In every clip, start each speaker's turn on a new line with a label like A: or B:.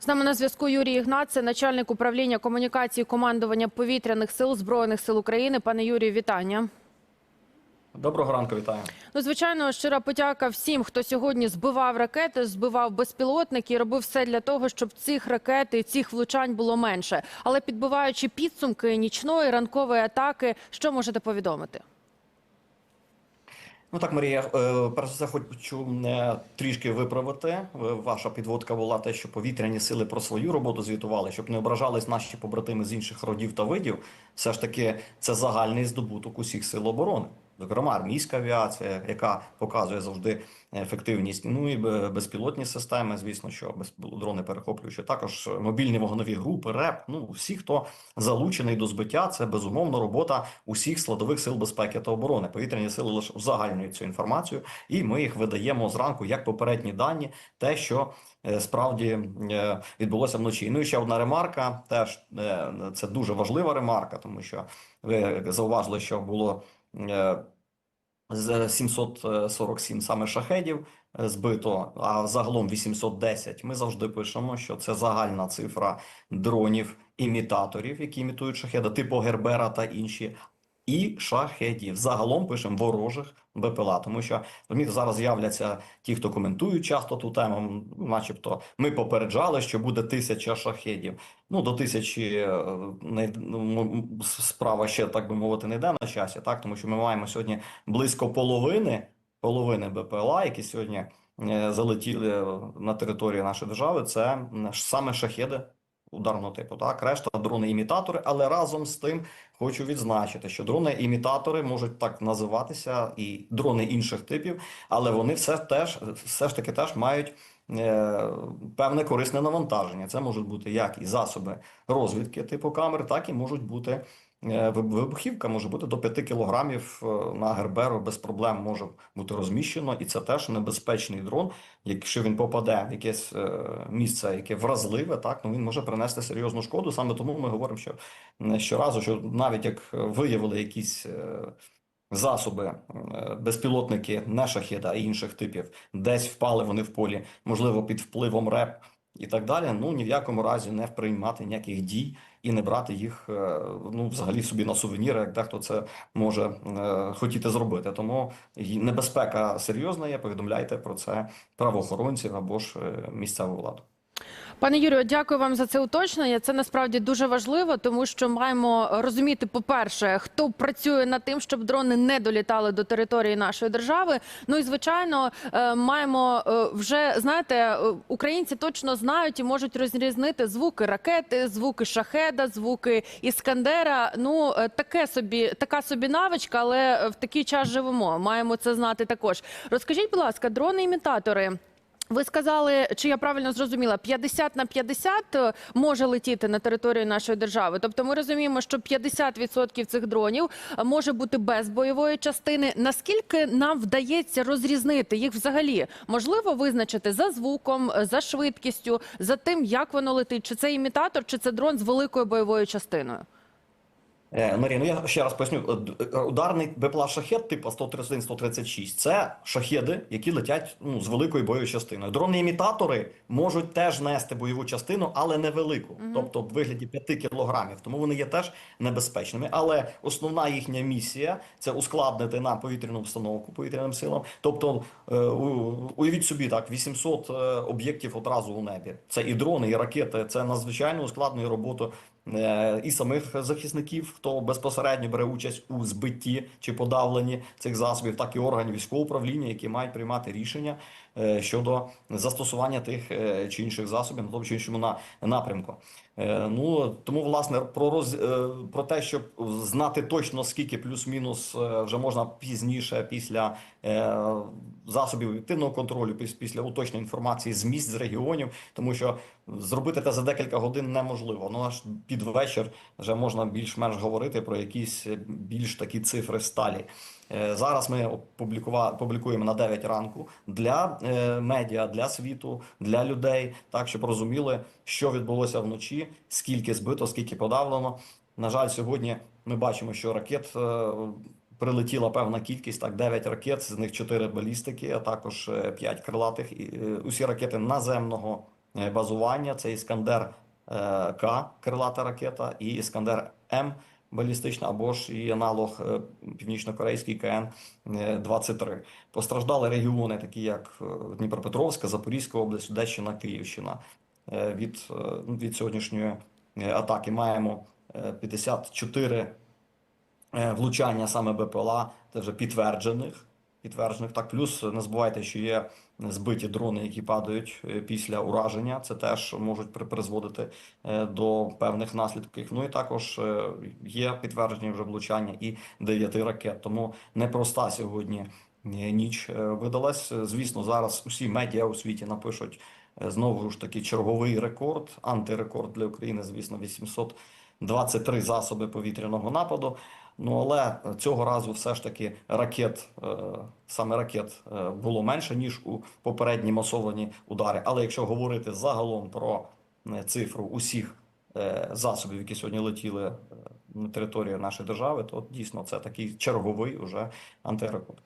A: З нами на зв'язку Юрій Ігнаце, начальник управління комунікації командування повітряних сил Збройних сил України. Пане Юрію, вітання.
B: Доброго ранку, вітаю.
A: Ну, звичайно, щира подяка всім, хто сьогодні збивав ракети, збивав безпілотники і робив все для того, щоб цих ракет і цих влучань було менше. Але підбиваючи підсумки нічної ранкової атаки, що можете повідомити?
B: Ну так, Марія, е, перш за все хочу е, трішки виправити. Е, Ваша підводка була те, що повітряні сили про свою роботу звітували, щоб не ображались наші побратими з інших родів та видів. Все ж таки, це загальний здобуток усіх сил оборони. Зокрема, армійська авіація, яка показує завжди ефективність. Ну і безпілотні системи, звісно, що дрони перехоплюючі. Також мобільні вогнові групи, РЕП. Ну всі, хто залучений до збиття, це безумовно робота усіх складових сил безпеки та оборони. Повітряні сили лише узагальнюють цю інформацію, і ми їх видаємо зранку як попередні дані, те, що е, справді е, відбулося вночі. Ну і ще одна ремарка. Теж е, це дуже важлива ремарка, тому що ви зауважили, що було. Е, з 747 саме шахедів е, збито, а загалом 810. Ми завжди пишемо, що це загальна цифра дронів імітаторів, які імітують шахеди, типу Гербера та інші. І шахедів загалом пишемо ворожих БПЛА, тому що розумієте, зараз з'являться ті, хто коментують часто ту тему, начебто ми попереджали, що буде тисяча шахедів. Ну до тисячі е, не ну, справа ще так би мовити не йде на часі, так тому що ми маємо сьогодні близько половини половини БПЛА, які сьогодні е, залетіли на територію нашої держави. Це саме шахеди ударного типу. Так, решта дрони-імітатори, але разом з тим хочу відзначити, що дрони-імітатори можуть так називатися і дрони інших типів, але вони все теж все ж таки теж мають. е, Певне корисне навантаження. Це можуть бути як і засоби розвідки типу камер, так і можуть бути вибухівка, може бути до 5 кілограмів е, на Герберу без проблем може бути розміщено, і це теж небезпечний дрон. Якщо він попаде в якесь е, місце, яке вразливе, так ну він може принести серйозну шкоду. Саме тому ми говоримо, що щоразу, що навіть як виявили якісь е, засоби, е, безпілотники, не шахеда, а інших типів, десь впали вони в полі, можливо, під впливом РЕП і так далі. Ну ні в якому разі не приймати ніяких дій і не брати їх е, ну взагалі собі на сувеніри, як дехто це може е, хотіти зробити. Тому небезпека серйозна є. Повідомляйте про це правоохоронців або ж е, місцеву владу.
A: Пане Юрію, дякую вам за це уточнення. Це насправді дуже важливо, тому що маємо розуміти, по-перше, хто працює над тим, щоб дрони не долітали до території нашої держави. Ну і звичайно, е, маємо е, вже знаєте, е, українці точно знають і можуть розрізнити звуки ракети, звуки шахеда, звуки іскандера. Ну таке собі, така собі навичка, але в такий час живемо. Маємо це знати також. Розкажіть, будь ласка, дрони-імітатори. Ви сказали, чи я правильно зрозуміла, 50 на 50 е, може летіти на територію нашої держави. Тобто ми розуміємо, що 50% цих дронів е, може бути без бойової частини. Наскільки нам вдається розрізнити їх взагалі? Можливо визначити за звуком, е, за швидкістю, за тим, як воно летить, чи це імітатор, чи це дрон з великою бойовою частиною?
B: Е, Марія, ну я ще раз поясню. Е, е, Ударний БПЛА шахет типу 131-136 – це шахеди, які летять ну, з великою бойовою частиною. Дрони-імітатори можуть теж нести бойову частину, але невелику, тобто в вигляді 5 кілограмів. Тому вони є теж небезпечними. Але основна їхня місія це ускладнити нам повітряну обстановку повітряним силам. Тобто, уявіть собі так, 800 е, об'єктів одразу у небі. Це і дрони, і ракети. Це надзвичайно ускладнює роботу і самих захисників, хто безпосередньо бере участь у збитті чи подавленні цих засобів, так і органів військового управління, які мають приймати рішення. е, щодо застосування тих е, чи інших засобів на тому чи іншому на напрямку. Е, Ну тому власне про роз е, про те, щоб знати точно скільки плюс-мінус е, вже можна пізніше після е, засобів об'єктивного контролю, після уточнення інформації з місць з регіонів, тому що зробити це за декілька годин неможливо. Ну аж під вечір вже можна більш-менш говорити про якісь е, більш такі цифри сталі. Е, Зараз ми публікуємо на 9 ранку для е, медіа, для світу, для людей, так щоб розуміли, що відбулося вночі, скільки збито, скільки подавлено. На жаль, сьогодні ми бачимо, що ракет е, прилетіла певна кількість, так 9 ракет, з них 4 балістики, а також 5 крилатих. Усі ракети наземного базування. Це Іскандер К, крилата ракета, і Іскандер М балістична, або ж і аналог е, північно-корейський КН 23 Постраждали регіони, такі як е, Дніпропетровська, Запорізька область, Одещина, Київщина. Е, Від, е, ну, від сьогоднішньої е, атаки маємо е, 54 е, влучання саме БПЛА, це вже підтверджених. Підтверджених так, плюс не забувайте, що є збиті дрони, які падають е, після ураження. Це теж можуть при- призводити е, до певних наслідків. Ну і також е, є підтверджені вже влучання і дев'яти ракет. Тому непроста сьогодні ніч видалась. Звісно, зараз усі медіа у світі напишуть знову ж таки черговий рекорд, антирекорд для України. Звісно, 823 засоби повітряного нападу. Ну але цього разу все ж таки ракет, е, саме ракет е, було менше ніж у попередні масовані удари. Але якщо говорити загалом про е, цифру усіх засобів, які сьогодні летіли на територію нашої держави, то дійсно це такий черговий уже антирекорд.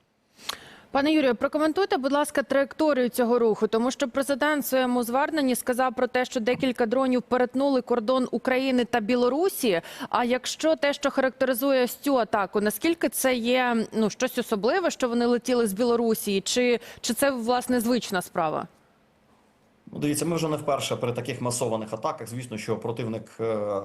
A: Пане Юрію, прокоментуйте, будь ласка, траєкторію цього руху, тому що президент в своєму зверненні сказав про те, що декілька дронів перетнули кордон України та Білорусі. А якщо те, що характеризує цю атаку, наскільки це є ну щось особливе, що вони летіли з Білорусі, чи, чи це власне звична справа?
B: Ну, дивіться, ми вже не вперше при таких масованих атаках. Звісно, що противник е,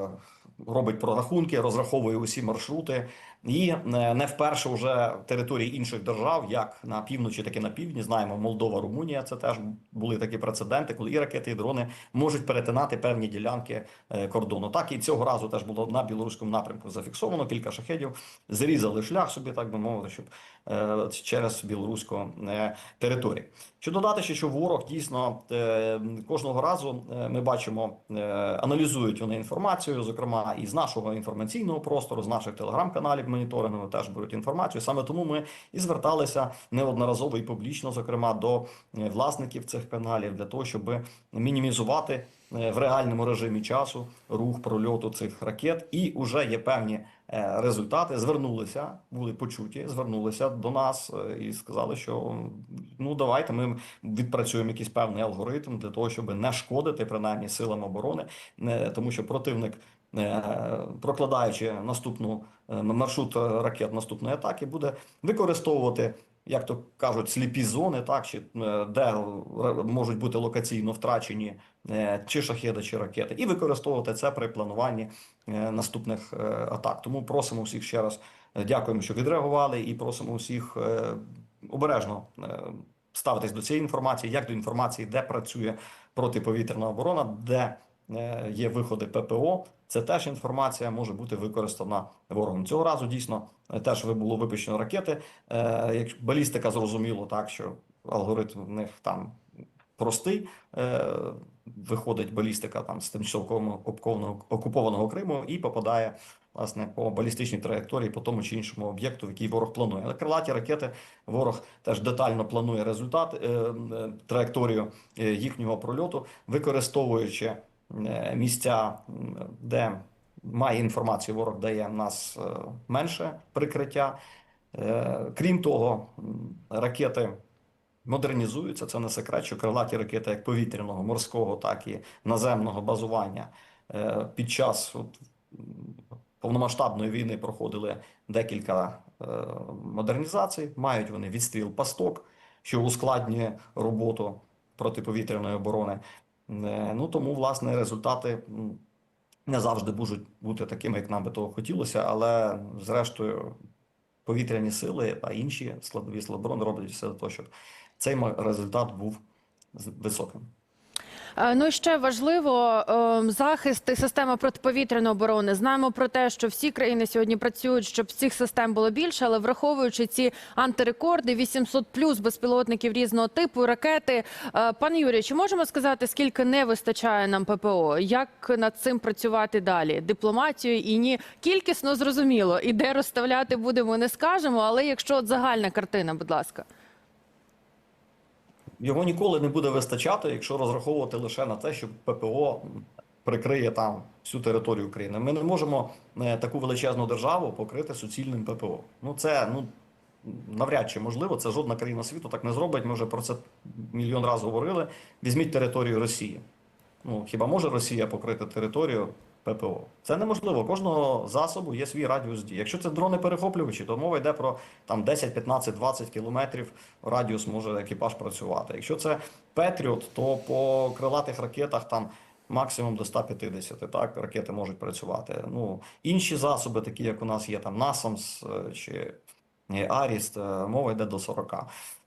B: робить прорахунки, розраховує усі маршрути, і е, не вперше вже території інших держав, як на півночі, так і на півдні. Знаємо, Молдова, Румунія. Це теж були такі прецеденти, коли і ракети, і дрони можуть перетинати певні ділянки е, кордону. Так і цього разу теж було на білоруському напрямку зафіксовано. Кілька шахедів зрізали шлях собі, так би мовити, щоб е, через білоруську територію. Що додати, ще, що ворог дійсно кожного разу ми бачимо, аналізують вони інформацію, зокрема і з нашого інформаційного простору, з наших телеграм-каналів моніторингу теж беруть інформацію. Саме тому ми і зверталися неодноразово і публічно, зокрема до е, власників цих каналів, для того, щоб мінімізувати е, в реальному режимі часу рух прольоту цих ракет. І вже є певні е, результати. Звернулися, були почуті, звернулися до нас і сказали, що ну давайте ми відпрацюємо якийсь певний алгоритм для того, щоб не шкодити принаймні силам оборони, тому що противник. Е, Прокладаючи наступну е, маршрут е, ракет наступної атаки, буде використовувати, як то кажуть, сліпі зони, так чи де можуть бути локаційно втрачені чи шахеди, чи ракети, і використовувати це при плануванні наступних атак. Тому просимо всіх ще раз дякуємо, що відреагували, і просимо всіх обережно ставитись до цієї інформації, як до інформації, де працює протиповітряна оборона, де є виходи ППО. Це теж інформація може бути використана ворогом. Цього разу дійсно теж було випущено ракети. Е, Як балістика зрозуміло, так що алгоритм в них там простий. Е, Виходить балістика там з тимчасово окупованого, Криму і попадає власне по балістичній траєкторії по тому чи іншому об'єкту, який ворог планує. Але крилаті ракети ворог теж детально планує результат е, траєкторію їхнього прольоту, використовуючи місця, де має інформацію, ворог дає нас е, менше прикриття. Е, Крім того, ракети модернізуються. Це не секрет, що крилаті ракети як повітряного, морського, так і наземного базування е, під час повномасштабної війни проходили декілька е, модернізацій. Мають вони відстріл пасток, що ускладнює роботу протиповітряної оборони. Е, Ну тому, власне, результати не завжди будуть бути такими, як нам би того хотілося, але зрештою повітряні сили та інші складові сили оборони роблять все для того, щоб цей результат був високим.
A: Е, Ну і ще важливо ем, захист і система протиповітряної оборони. Знаємо про те, що всі країни сьогодні працюють, щоб цих систем було більше, але враховуючи ці антирекорди, 800 плюс безпілотників різного типу, ракети. Е, Пане Юрію, чи можемо сказати, скільки не вистачає нам ППО? Як над цим працювати далі? Дипломатію і ні кількісно зрозуміло. І де розставляти будемо, не скажемо. Але якщо от загальна картина, будь ласка.
B: Його ніколи не буде вистачати, якщо розраховувати лише на те, що ППО прикриє там всю територію України. Ми не можемо е, таку величезну державу покрити суцільним ППО. Ну це ну навряд чи можливо. Це жодна країна світу так не зробить. Ми вже про це мільйон разів говорили. Візьміть територію Росії. Ну хіба може Росія покрити територію ППО? Це неможливо. Кожного засобу є свій радіус дії. Якщо це дрони перехоплювачі, то мова йде про там 10, 15, 20 кілометрів радіус може екіпаж працювати. Якщо це Петріот, то по крилатих ракетах там. Максимум до 150, так, ракети можуть працювати. Ну, інші засоби, такі як у нас є там Насамс е, чи е, Аріст, е, мова йде до 40.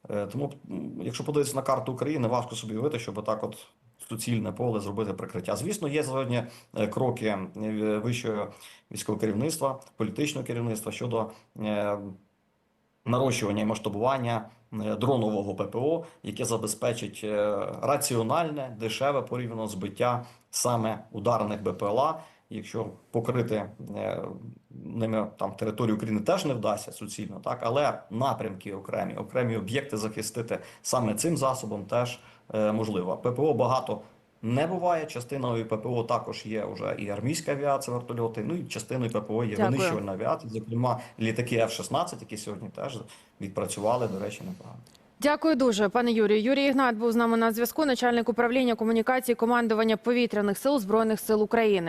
B: Е, Тому, якщо подивитися на карту України, важко собі уявити, щоб так от суцільне поле зробити прикриття. Звісно, є сьогодні е, кроки е, вищого військового керівництва, політичного керівництва щодо е, нарощування і масштабування дронового ППО, яке забезпечить раціональне, дешеве порівняно збиття саме ударних БПЛА. Якщо покрити ними там територію України теж не вдасться суцільно, так але напрямки окремі, окремі об'єкти захистити саме цим засобом теж е, можливо. ППО багато не буває. Частиною ППО також є вже і армійська авіація, вертольоти. Ну і частиною ППО є
A: Дякую.
B: винищувальна авіація, зокрема літаки F-16, які сьогодні теж відпрацювали, до речі, непогано.
A: Дякую дуже, пане Юрію. Юрій Ігнат був з нами на зв'язку, начальник управління комунікації командування повітряних сил збройних сил України.